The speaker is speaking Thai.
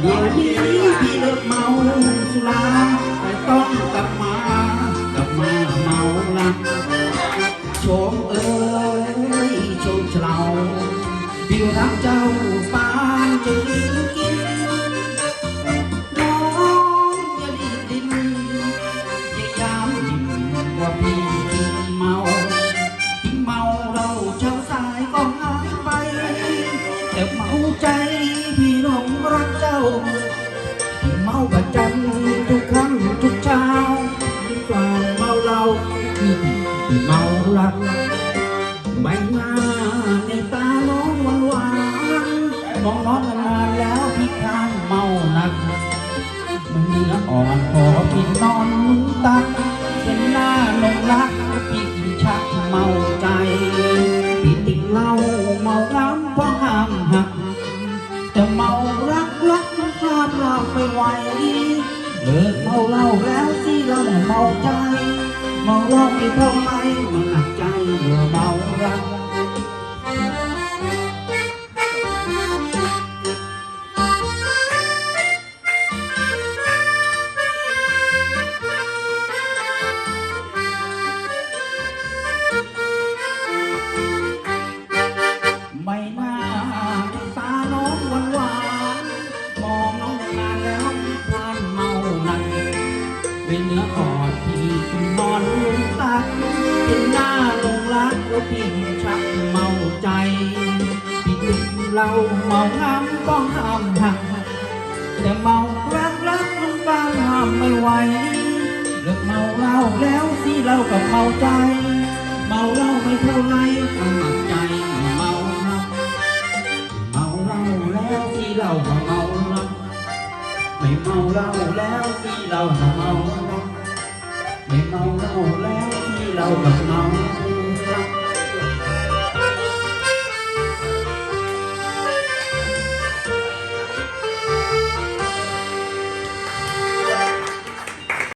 เดี๋ยวนี้พี่เลิกเมาสุราแต่ต้องกลับมากลับมาเมาลักชมเอ้ยชมเฉลาพี่รักเจ้าปานจะลืมกินน้องอย่าดีดินอย่ายามยิ้มว่าพี่เมาที่เมาเราเช้าสายก็ เมารักใบหน้าในตาน้องหวานหวานมองน้องมานานแล้วพี่ครานเมาหนักเนื้ออ่อนพอพี่นอนนุนตักเป็นหน้าลงรักพี่กินชักเมาใจพี่ติดเหล้าเมาน้ำเพราะห้ามหักแต่เมารักรักมันห้ามเราไม่ไหวเลิกเมาเหล้าแล้วสิเราเมาใจ มาเหล้าไม่เท่าไรมันหนักใจเมื่อเมารักไม่น่าตาน้องหวานหวานมองน้องนานแล้วมีพลานเมานันเป็นเนื้ออ่อน ที่นอนลุมตักเป็นหน้าลงรักแล้วพี่ชักเมาใจพี่ติดเราเมาน้ำก็ห้ามหักแต่เมารักรักมันบ้าห้ามไม่ไหวเลิกเมาเหล้าแล้วสิเราก็เมาใจ เมาเหล้าไม่เท่าไรมันหนักใจเมาครับเมาเหล้าแล้วสิเราก็เมาครับไม่เมาเหล้าแล้วสิเราก็เมาครับ เราแล้วที่เรากับเมา